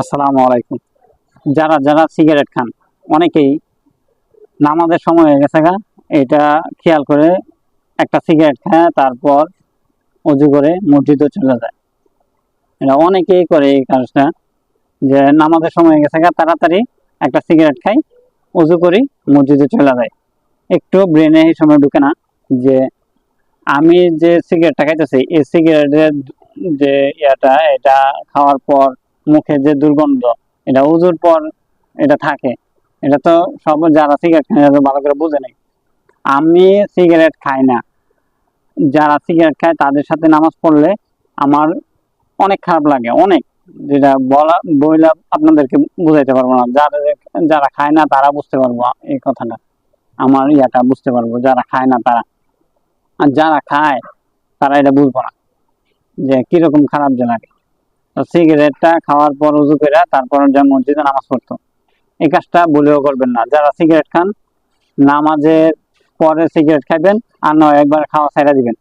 আসসালামু আলাইকুম। যারা যারা সিগারেট খান, অনেকেই নামাজের সময় হয়ে গেছে গা, এটা খেয়াল করে একটা সিগারেট খায়, তারপর অজু করে মসজিদে চলে যায়। এটা অনেকেই করে এই কাজটা, যে নামাজের সময় হয়ে গেছে গা, তাড়াতাড়ি একটা সিগারেট খাই অজু করি, মসজিদে চলে যায়। একটু ব্রেনে এই সময় ঢুকে না, যে আমি যে সিগারেটটা খাইতেছি, এই সিগারেটের যে ইয়াটা, এটা খাওয়ার পর মুখে যে দুর্গন্ধ, এটা উজুর পর এটা থাকে। এটা তো সব যারা সিগারেট খায় তো ভালো করে বুঝে নেই আমি সিগারেট খাই না। যারা সিগারেট খায়, তাদের সাথে নামাজ পড়লে আমার অনেক খারাপ লাগে, অনেক। যেটা বলা, বইলা আপনাদেরকে বুঝাইতে পারব না। যারা যারা খায় না, তারা বুঝতে পারব এই কথাটা। আমার ইয়াটা বুঝতে পারব, যারা খায় না, তারা। আর যারা খায়, তারা এটা বুঝব না। যে কীরকম খারাপ যে লাগে। সিগারেটটা খাওয়ার পর উজু করে তারপর যা মসজিদে নামাজ পড়তো এই কাজটা বলেও করবেন না। যারা সিগারেট খান, নামাজের পরে সিগারেট খাইবেন আর নয়, একবার খাওয়া ছাইড়া দিবেন।